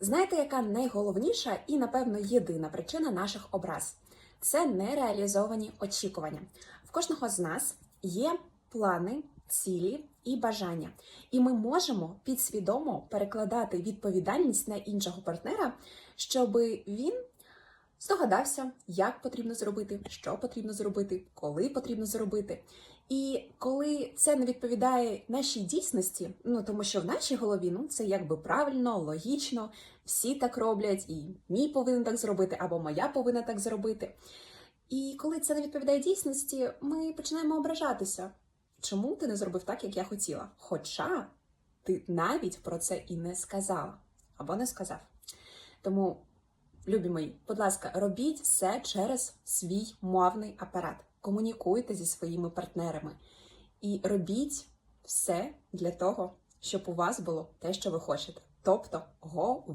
Знаєте, яка найголовніша і, напевно, єдина причина наших образ це нереалізовані очікування. В кожного з нас є плани, цілі і бажання, і ми можемо підсвідомо перекладати відповідальність на іншого партнера, щоб він здогадався, як потрібно зробити, що потрібно зробити, коли потрібно зробити. І коли це не відповідає нашій дійсності, ну тому що в нашій голові ну це якби правильно, логічно, всі так роблять, і мій повинен так зробити, або моя повинна так зробити. І коли це не відповідає дійсності, ми починаємо ображатися. Чому ти не зробив так, як я хотіла? Хоча ти навіть про це і не сказала або не сказав. Тому, любі мої, будь ласка, робіть все через свій мовний апарат. Комунікуйте зі своїми партнерами і робіть все для того, щоб у вас було те, що ви хочете. Тобто, говоріть.